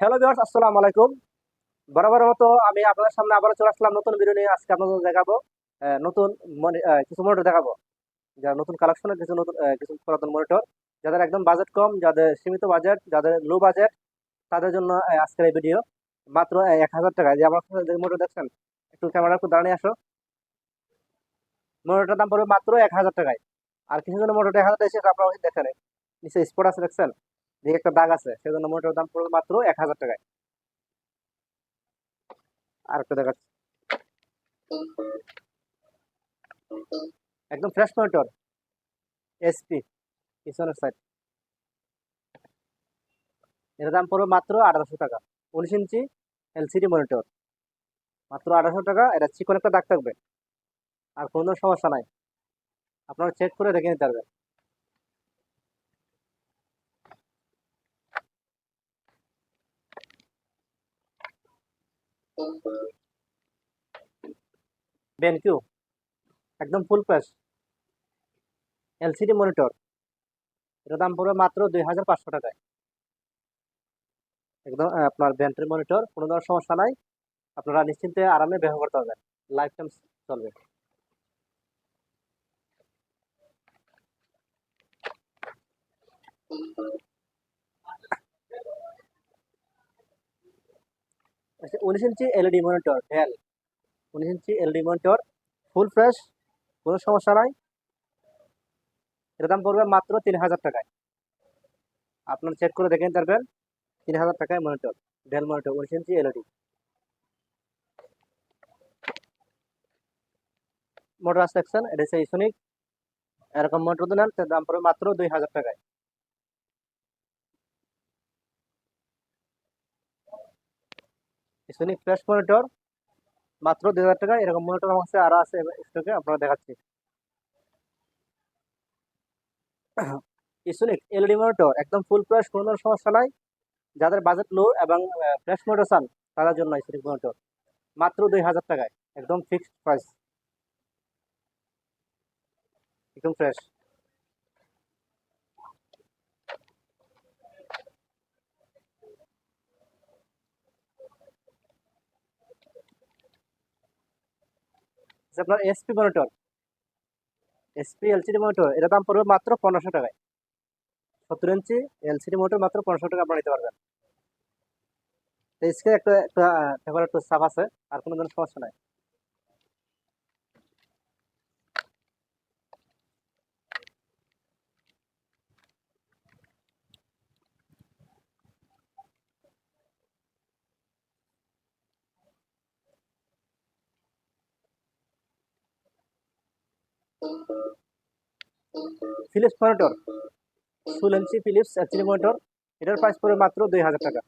Hello viewers আসসালামু আলাইকুম। বরাবর মতো আমি আপনাদের সামনে আবার চলে আসলাম নতুন ভিডিও নিয়ে। আজকে আপনাদের দেখাবো নতুন কিছু মনিটর দেখাবো। যারা নতুন কালেকশনের কিছু নতুন কিছু পুরাতন মনিটর যাদের একদম বাজেট কম, যাদের সীমিত বাজেট যাদের লো বাজেট তাদের জন্য আজকের এই ভিডিও মাত্র এক হাজার টাকায় যে আমার মনিটর দেখছেন, একটু ক্যামেরা একটু দাঁড়িয়ে আসো। মনিটরটার দাম পড়বে মাত্র এক হাজার টাকায়। আর কিছু জন্য মোটরটা এক হাজার টাকা আপনারা দেখেন। নিচে স্পট আছে, দেখছেন? দিকে একটা দাগ আছে, সেজন্য মোটরের দাম পড়বে মাত্র এক হাজার টাকায়। আর একটা দেখাচ্ছি। একদম ফ্রেশ মনিটর এসপি পিছনের সাইড এর দাম পড়বে মাত্র আঠারোশো টাকা, উনিশ ইঞ্চি এলসিডি মনিটর। মাত্র আঠারোশো টাকা, এটা চিকন একটা দাগ থাকবে, আর কোনো সমস্যা নাই। আপনারা চেক করে দেখে নিতে পারবেন। বেনকিউ একদম ফুল প্যাস এলসিডি মনিটর এটার দাম পড়বে মাত্র দুই হাজার পাঁচশো টাকায়। একদম আপনার ব্যান্ডের মনিটর কোনো ধরনের সমস্যা নাই। আপনারা নিশ্চিন্তে আরামে ব্যবহার করতে পারবেন। লাইফ টাইম চলবে। আচ্ছা উনিশ ইঞ্চি এলইডি মনিটর ডেল উনিশ inch LED monitor, full fresh, কোনো সমস্যা নাই। এর দাম পড়বে মাত্র তিন হাজার টাকায়। আপনারা চেক করে দেখে নিতে পারবেন, তিন হাজার টাকায় মনিটর ডেল মনিটর, উনিশ ইঞ্চি এলইডি। মোটর দেখছেন, এটা হচ্ছে ইসোনিক এরকম মোটর তার দাম পড়বে মাত্র দুই হাজার টাকায়। ইসোনিক ফ্রেশ মনিটর মাত্র দুই হাজার টাকা। এরকম মনিটর আমার কাছে আরও আছে স্টকে আপনারা দেখাচ্ছি। ইসোনিক এলইডি মনিটর একদম ফুল প্রাইস কোনো সমস্যা নাই। যাদের বাজেট লো এবং ফ্রেশ মনিটর চান, তাদের জন্য ইসোনিক মনিটর মাত্র দুই হাজার টাকায়, একদম ফিক্সড প্রাইস একদম ফ্রেশ আপনার SP monitor SP LCD monitor এটা দাম পড়বে মাত্র পনেরোশো টাকায়। সত্তর ইঞ্চি এলসিডি মনিটর মাত্র পনেরোশো টাকা আপনারা নিতে পারবেন। তো স্ক্রিনে একটা একটা, একটু সাফ আছে, আর কোনো ধরনের সমস্যা নাই। Philips monitor inch Philips LCD monitor এটার প্রাইস পড়বে মাত্র দুই হাজার টাকা।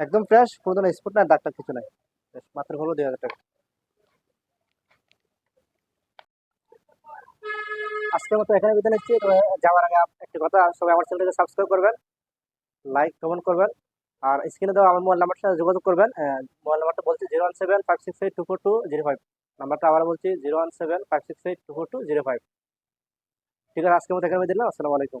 একদম ফ্রেশ কোনো ধরনের স্পট না দাগটা কিছু নাই। মাত্র হলো দুই হাজার টাকা। আজকের মতো এখানে বিদায় নিচ্ছি। তবে যাওয়ার আগে একটা কথা, সবাই আমার চ্যানেলটাকে সাবস্ক্রাইব করবেন লাইক কমেন্ট করবেন, আর স্ক্রিনে দেওয়া আমার মোবাইল নাম্বারটা যোগাযোগ করবেন। মোবাইল নাম্বারটা বলছি zero one seven five six eight two four two zero five নাম্বারটা আবার বলছি zero one seven five six eight two four two zero five. ঠিক আছে আজকে মতো এখানে দিলাম আসসালামু আলাইকুম।